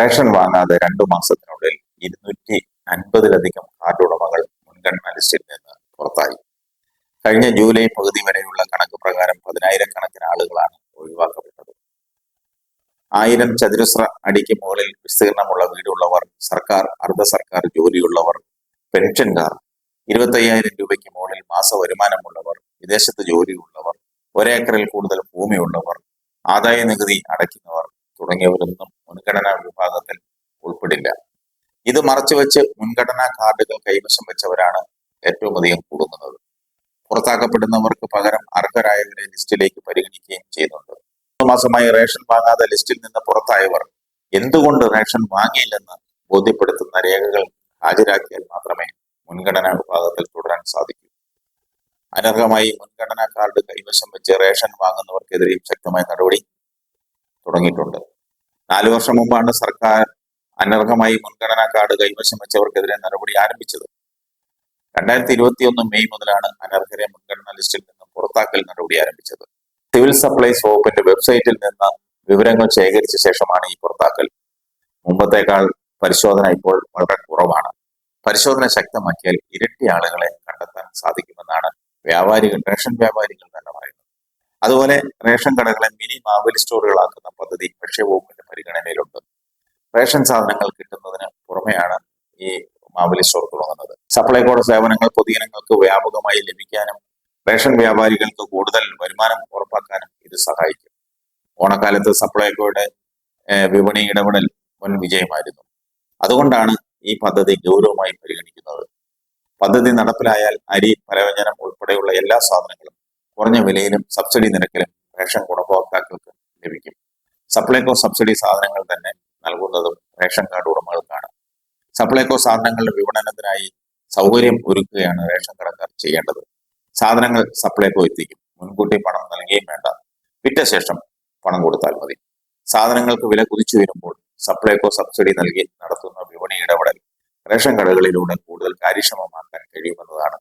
Ration വാങ്ങാതെ രണ്ടു മാസത്തിനുള്ളിൽ ഇരുന്നൂറ്റി അൻപതിലധികം കാർഡ് ഉടമകൾ മുൻഗണന ലിസ്റ്റിൽ നിന്ന് പുറത്തായി. കഴിഞ്ഞ ജൂലൈ പകുതി വരെയുള്ള കണക്ക് പ്രകാരം പതിനായിരക്കണക്കിന് ആളുകളാണ് ഒഴിവാക്കപ്പെട്ടത്. ആയിരം ചതുരശ്ര അടിക്ക് മുകളിൽ വിസ്തീർണമുള്ള വീടുള്ളവർ സർക്കാർ അർദ്ധ സർക്കാർ ജോലിയുള്ളവർ പെൻഷൻകാർ ഇരുപത്തയ്യായിരം രൂപയ്ക്ക് മുകളിൽ മാസ വരുമാനമുള്ളവർ വിദേശത്ത് ജോലിയുള്ളവർ ഒരേക്കറിൽ കൂടുതൽ ഭൂമിയുള്ളവർ ആദായ നികുതി അടയ്ക്കുന്നവർ തുടങ്ങിയവരൊന്നും മുൻഗണനാ വിഭാഗത്തിൽ ഉൾപ്പെടില്ല. ഇത് മറച്ചുവെച്ച് മുൻഗണനാ കാർഡുകൾ കൈവശം വെച്ചവരാണ് ഏറ്റവും അധികം കൂടുന്നത് പുറത്താക്കപ്പെടുന്നവർക്ക് പകരം അർഹരായവരെ ലിസ്റ്റിലേക്ക് പരിഗണിക്കുകയും ചെയ്യുന്നുണ്ട്. മൂന്ന് മാസമായി റേഷൻ വാങ്ങാതെ ലിസ്റ്റിൽ നിന്ന് പുറത്തായവർ എന്തുകൊണ്ട് റേഷൻ വാങ്ങിയില്ലെന്ന് ബോധ്യപ്പെടുത്തുന്ന രേഖകൾ ഹാജരാക്കിയാൽ മാത്രമേ മുൻഗണനാ വിഭാഗത്തിൽ തുടരാൻ സാധിക്കൂ. അനർഹമായി മുൻഗണനാ കാർഡ് കൈവശം വെച്ച് റേഷൻ വാങ്ങുന്നവർക്കെതിരെയും ശക്തമായ നടപടി തുടങ്ങിയിട്ടുണ്ട്. നാലു വർഷം മുമ്പാണ് സർക്കാർ അനർഹമായി മുൻഗണനാ കാർഡ് കൈവശം വെച്ചവർക്കെതിരെ നടപടി ആരംഭിച്ചത്. രണ്ടായിരത്തി ഇരുപത്തി ഒന്ന് മെയ് മുതലാണ് അനർഹരെ മുൻഗണനാ ലിസ്റ്റിൽ നിന്ന് പുറത്താക്കൽ നടപടി ആരംഭിച്ചത്. സിവിൽ സപ്ലൈസ് വകുപ്പിന്റെ വെബ്സൈറ്റിൽ നിന്ന് വിവരങ്ങൾ ശേഖരിച്ച ശേഷമാണ് ഈ പുറത്താക്കൽ. മുമ്പത്തേക്കാൾ പരിശോധന ഇപ്പോൾ വളരെ കുറവാണ്. പരിശോധന ശക്തമാക്കിയാൽ ഇരട്ടി ആളുകളെ കണ്ടെത്താൻ സാധിക്കുമെന്നാണ് വ്യാപാരികൾ റേഷൻ വ്യാപാരികൾ തന്നെ പറയുന്നത്. അതുപോലെ റേഷൻ കടകളെ മിനി മാവേലി സ്റ്റോറുകളാക്കുന്ന പദ്ധതി ഭക്ഷ്യവകുപ്പിന്റെ പരിഗണനയിലുണ്ട്. റേഷൻ സാധനങ്ങൾ കിട്ടുന്നതിന് പുറമെയാണ് ഈ മാവലി സ്റ്റോർ തുടങ്ങുന്നത്. സപ്ലൈകോയുടെ സേവനങ്ങൾ പൊതുജനങ്ങൾക്ക് വ്യാപകമായി ലഭിക്കാനും റേഷൻ വ്യാപാരികൾക്ക് കൂടുതൽ വരുമാനം ഉറപ്പാക്കാനും ഇത് സഹായിക്കും. ഓണക്കാലത്ത് സപ്ലൈകോയുടെ വിപണി ഇടപെടൽ മുൻ വിജയമായിരുന്നു. അതുകൊണ്ടാണ് ഈ പദ്ധതി ഗൗരവമായി പരിഗണിക്കുന്നത്. പദ്ധതി നടപ്പിലായാൽ അരി പലവ്യഞ്ജനം ഉൾപ്പെടെയുള്ള എല്ലാ സാധനങ്ങളും കുറഞ്ഞ വിലയിലും സബ്സിഡി നിരക്കിലും റേഷൻ ഗുണഭോക്താക്കൾക്ക് ലഭിക്കും സപ്ലൈകോ സബ്സിഡി സാധനങ്ങൾ തന്നെ നൽകുന്നതും റേഷൻ കാർഡ് ഉടമകൾക്കാണ്. സപ്ലൈകോ സാധനങ്ങളുടെ വിപണനത്തിനായി സൗകര്യം ഒരുക്കുകയാണ് റേഷൻ കടക്കാർ ചെയ്യേണ്ടത്. സാധനങ്ങൾ സപ്ലൈകോ എത്തിക്കും. മുൻകൂട്ടി പണം നൽകുകയും വേണ്ട. വിറ്റ ശേഷം പണം കൊടുത്താൽ മതി. സാധനങ്ങൾക്ക് വില കുതിച്ചു വരുമ്പോൾ സപ്ലൈകോ സബ്സിഡി നൽകി നടത്തുന്ന വിപണി ഇടപെടൽ റേഷൻ കടകളിലൂടെ കൂടുതൽ കാര്യക്ഷമമാക്കാൻ കഴിയുമെന്നതാണ്